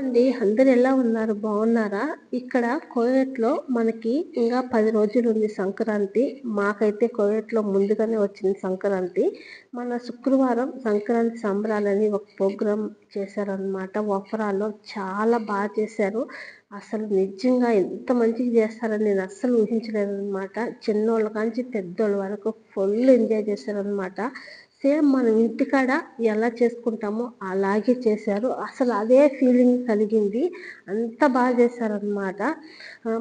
అండి అందరు ఎలా ఉన్నారు? బాగున్నారా? ఇక్కడ కోయట్లో మనకి ఇంకా పది రోజులు ఉంది సంక్రాంతి. మాకైతే కోయట్లో ముందుగానే వచ్చింది సంక్రాంతి. మన శుక్రవారం సంక్రాంతి సంబరాలని ఒక ప్రోగ్రాం చేశారనమాట వఫరాలో చాలా బాగా చేశారు. అసలు నిజంగా ఎంత మంచిగా చేస్తారని నేను అస్సలు ఊహించలేదు అనమాట చిన్నోళ్ళ కాంచి పెద్దోళ్ళ వరకు ఫుల్ ఎంజాయ్ చేశారనమాట సేమ్ మనం ఇంటికాడ ఎలా చేసుకుంటామో అలాగే చేశారు. అసలు అదే ఫీలింగ్ కలిగింది. అంత బాగా చేశారనమాట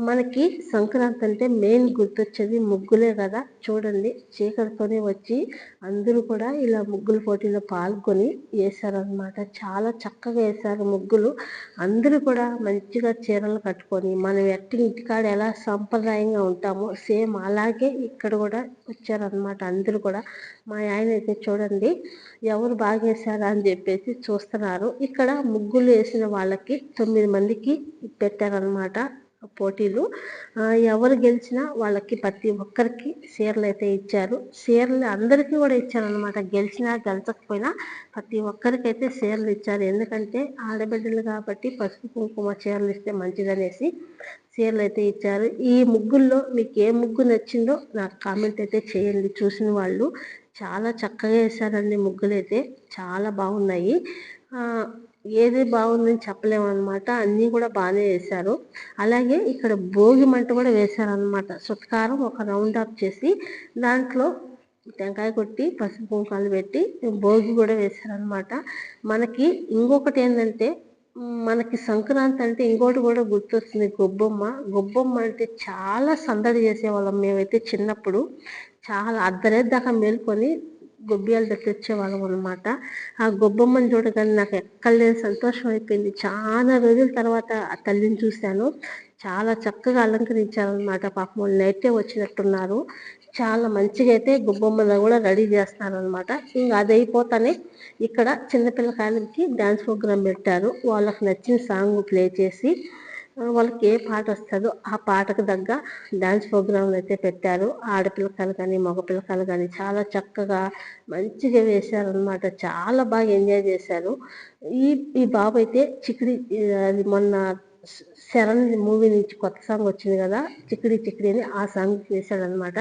మనకి సంక్రాంతి అంటే మెయిన్ గుర్తొచ్చేది ముగ్గులే కదా. చూడండి చీకటితోనే వచ్చి అందరూ కూడా ఇలా ముగ్గుల పోటీలో పాల్గొని వేశారనమాట చాలా చక్కగా వేశారు ముగ్గులు. అందరూ కూడా మంచిగా చీరలు కట్టుకొని మనం ఎట్టి ఇంటికాడ ఎలా సాంప్రదాయంగా ఉంటామో సేమ్ అలాగే ఇక్కడ కూడా వచ్చారనమాట అందరూ కూడా. మా ఆయన అయితే చూడండి ఎవరు బాగా వేశారా అని చెప్పేసి చూస్తున్నారు. ఇక్కడ ముగ్గులు వేసిన వాళ్ళకి తొమ్మిది మందికి పెట్టారనమాట పోటీలు. ఎవరు గెలిచినా వాళ్ళకి ప్రతి ఒక్కరికి చీరలు అయితే ఇచ్చారు. చీరలు అందరికీ కూడా ఇచ్చారనమాట గెలిచినా గెలిచకపోయినా ప్రతి ఒక్కరికైతే చీరలు ఇచ్చారు. ఎందుకంటే ఆడబిడ్డలు కాబట్టి పసుపు కుంకుమ చీరలు ఇస్తే మంచిదనేసి చీరలు అయితే ఇచ్చారు. ఈ ముగ్గుల్లో మీకు ఏ ముగ్గు నచ్చిందో నాకు కామెంట్ అయితే చేయండి. చూసిన వాళ్ళు చాలా చక్కగా వేశారండి ముగ్గులు అయితే చాలా బాగున్నాయి. ఏది బాగుందని చెప్పలేము అనమాట అన్నీ కూడా బాగానే వేశారు అలాగే ఇక్కడ భోగి మంట కూడా వేశారనమాట సుత్కారం ఒక రౌండ్ అప్ చేసి దాంట్లో టెంకాయ కొట్టి పసుపు కుంకాలు పెట్టి భోగి కూడా వేశారనమాట మనకి ఇంకొకటి ఏంటంటే మనకి సంక్రాంతి అంటే ఇంకోటి కూడా గుర్తొస్తుంది. గొబ్బమ్మ. గొబ్బమ్మ అంటే చాలా సందడి చేసేవాళ్ళం మేమైతే చిన్నప్పుడు. చాలా అర్ధరేది దాకా మేల్కొని గొబ్బియాలు తెచ్చేవాళ్ళం అనమాట ఆ గొబ్బమ్మని చూడగానే నాకు ఎక్కడలేని సంతోషం అయిపోయింది. చాలా రోజుల తర్వాత ఆ తల్లిని చూశాను. చాలా చక్కగా అలంకరించారనమాట పాపం వాళ్ళు నైటే వచ్చినట్టున్నారు. చాలా మంచిగా అయితే గుబ్బమ్మలో కూడా రెడీ చేస్తున్నారనమాట ఇంకా అది అయిపోతానే ఇక్కడ చిన్నపిల్లకాయలకి డ్యాన్స్ ప్రోగ్రామ్ పెట్టారు. వాళ్ళకి నచ్చిన సాంగ్ ప్లే చేసి వాళ్ళకి ఏ పాట వస్తుందో ఆ పాటకు తగ్గ డ్యాన్స్ ప్రోగ్రాంలు అయితే పెట్టారు. ఆడపిల్లకాయలు కానీ మగపిల్లకాయలు కానీ చాలా చక్కగా మంచిగా వేశారనమాట చాలా బాగా ఎంజాయ్ చేశారు. ఈ ఈ బాబు అయితే చికిడి అది మొన్న శరణ్ మూవీ నుంచి కొత్త సాంగ్ వచ్చింది కదా చిక్కిడి చిక్కిడి అని ఆ సాంగ్ చేశాడనమాట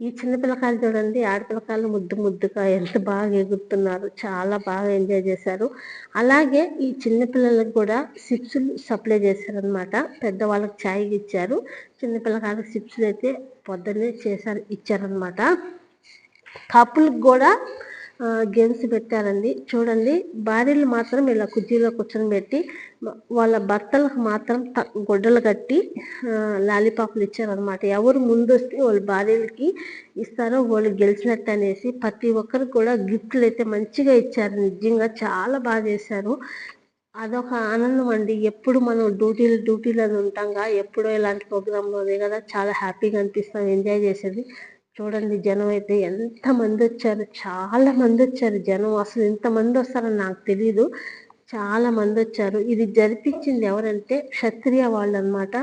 ఈ చిన్నపిల్లకాయలు చూడండి ఆడపిల్లకాయలు ముద్దు ముద్దుగా ఎంత బాగా ఎగురుతున్నారు చాలా బాగా ఎంజాయ్ చేశారు. అలాగే ఈ చిన్నపిల్లలకు కూడా సిప్స్లు సప్లై చేశారనమాట పెద్దవాళ్ళకి ఛాయ్ ఇచ్చారు. చిన్నపిల్లకాయలకు సిప్స్లు అయితే పొద్దున్నే చేశారు ఇచ్చారనమాట కప్పులకు కూడా గేమ్స్ పెట్టారండి. చూడండి భార్యలు మాత్రం ఇలా కుర్చీలో కూర్చొని పెట్టి వాళ్ళ భర్తలకు మాత్రం గొడ్డలు కట్టి లాలీపాప్లు ఇచ్చారనమాట ఎవరు ముందు వస్తే వాళ్ళ భార్యలకి ఇస్తారో వాళ్ళు గెలిచినట్టు అనేసి ప్రతి ఒక్కరికి కూడా గిఫ్ట్లు అయితే మంచిగా ఇచ్చారు. నిజంగా చాలా బాగా చేశారు. అదొక ఆనందం అండి. ఎప్పుడు మనం డ్యూటీలు డ్యూటీలో ఉంటాంగా ఎప్పుడో ఇలాంటి ప్రోగ్రాంలోనే కదా చాలా హ్యాపీగా అనిపిస్తాం ఎంజాయ్ చేసేది. చూడండి జనం అయితే ఎంత మంది వచ్చారు చాలా మంది వచ్చారు జనం. అసలు ఎంతమంది వస్తారని నాకు తెలియదు చాలా మంది వచ్చారు. ఇది జరిపించింది ఎవరంటే క్షత్రియ వాళ్ళు అనమాట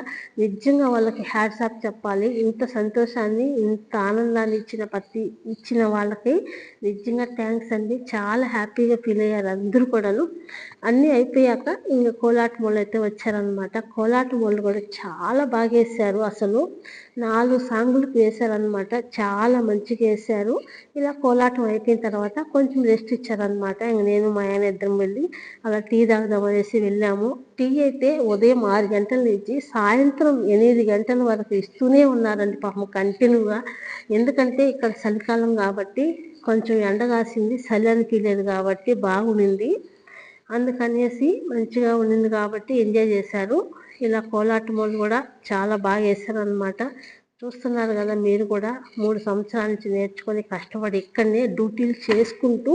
నిజంగా వాళ్ళకి హ్యాట్స్ ఆఫ్ చెప్పాలి. ఇంత సంతోషాన్ని ఇంత ఆనందాన్ని ఇచ్చిన ప్రతి ఇచ్చిన వాళ్ళకి నిజంగా థ్యాంక్స్ అండి. చాలా హ్యాపీగా ఫీల్ అయ్యారు అందరూ కూడాను. అన్నీ అయిపోయాక ఇంకా కోలాట వాళ్ళు అయితే వచ్చారనమాట. కోలాట వాళ్ళు కూడా చాలా బాగా వేశారు అసలు. నాలుగు సాంగులకు వేశారనమాట చాలా మంచిగా వేశారు ఇలా కోలాటం అయిపోయిన తర్వాత కొంచెం రెస్ట్ ఇచ్చారనమాట. ఇంక నేను మా ఆయన ఇద్దరం వెళ్ళి అలా టీ తాగుదాం అనేసి వెళ్ళాము. టీ అయితే ఉదయం ఆరు గంటల నుంచి సాయంత్రం ఎనిమిది గంటల వరకు ఇస్తూనే ఉన్నారండి పాపం కంటిన్యూగా. ఎందుకంటే ఇక్కడ చలికాలం కాబట్టి కొంచెం ఎండ కాసింది చలి అనిపించలేదు కాబట్టి బాగుండింది. అందుకనేసి మంచిగా ఉండింది కాబట్టి ఎంజాయ్ చేశారు. ఇలా కోలాటం వాళ్ళు కూడా చాలా బాగా వేశారనమాట చూస్తున్నారు కదా మీరు కూడా మూడు సంవత్సరాల నుంచి నేర్చుకొని కష్టపడి ఇక్కడనే డ్యూటీలు చేసుకుంటూ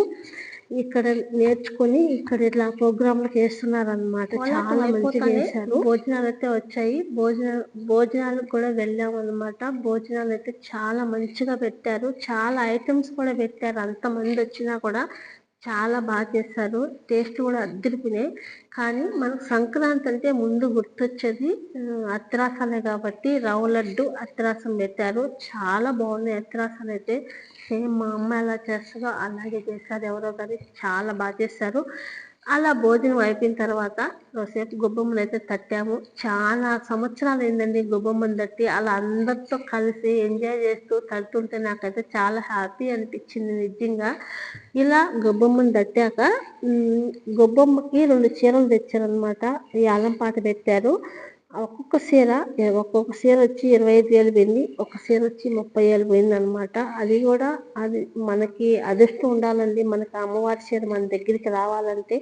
ఇక్కడ నేర్చుకొని ఇక్కడ ఇట్లా ప్రోగ్రాంలకు వేస్తున్నారు అనమాట చాలా మంచిగా చేశారు. భోజనాలు అయితే వచ్చాయి. భోజన భోజనాలకు కూడా వెళ్ళాము అనమాట భోజనాలు అయితే చాలా మంచిగా పెట్టారు. చాలా ఐటమ్స్ కూడా పెట్టారు. అంత మంది వచ్చినా కూడా చాలా బాగా చేస్తారు. టేస్ట్ కూడా అద్దరిపినాయి కానీ మనకు సంక్రాంతి అంటే ముందు గుర్తొచ్చేది అత్రాసాలే కాబట్టి రవ్వ లడ్డు అత్రాసం పెట్టారు. చాలా బాగున్నాయి అత్రాసాలు అయితే. సేమ్ మా అమ్మ ఎలా చేస్తారో అలాగే చేస్తారు. ఎవరో కానీ చాలా బాగా చేస్తారు. అలా భోజనం అయిపోయిన తర్వాత కాసేపు గొబ్బమ్మను అయితే తట్టాము. చాలా సంవత్సరాలు అయిందండి గొబ్బమ్మను తట్టి. అలా అందరితో కలిసి ఎంజాయ్ చేస్తూ తడుతుంటే నాకైతే చాలా హ్యాపీ అనిపించింది నిజంగా. ఇలా గొబ్బమ్మను తట్టాక గొబ్బమ్మకి రెండు చీరలు తెచ్చారనమాట ఈ పాట పెట్టారు. ఒక్కొక్క చీర ఒక్కొక్క చీర వచ్చి ఇరవై ఐదు వేలు పోయింది ఒక చీర వచ్చి ముప్పై వేలు పోయింది అనమాట అది కూడా అది మనకి అదృష్టం ఉండాలండి. మనకి అమ్మవారి చీర మన దగ్గరికి రావాలంటే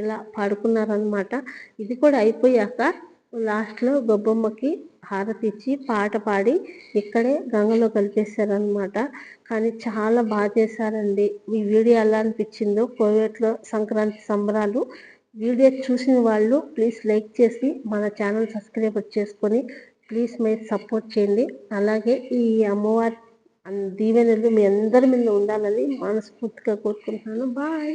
ఇలా పడుకున్నారనమాట ఇది కూడా అయిపోయాక లాస్ట్లో గొబ్బమ్మకి హారతి ఇచ్చి పాట పాడి ఇక్కడే గంగలో కలిపేశారనమాట కానీ చాలా బాగా చేశారండి. ఈ వీడియో ఎలా అనిపించిందో కోవేట్లో సంక్రాంతి సంబరాలు వీడియో చూసిన వాళ్ళు ప్లీజ్ లైక్ చేసి మన ఛానల్ సబ్స్క్రైబ్ చేసుకొని ప్లీజ్ మీరు సపోర్ట్ చేయండి. అలాగే ఈ అమ్మవారి దీవెనలు మీ అందరి మీద ఉండాలని మనస్ఫూర్తిగా కోరుకుంటున్నాను. బాయ్.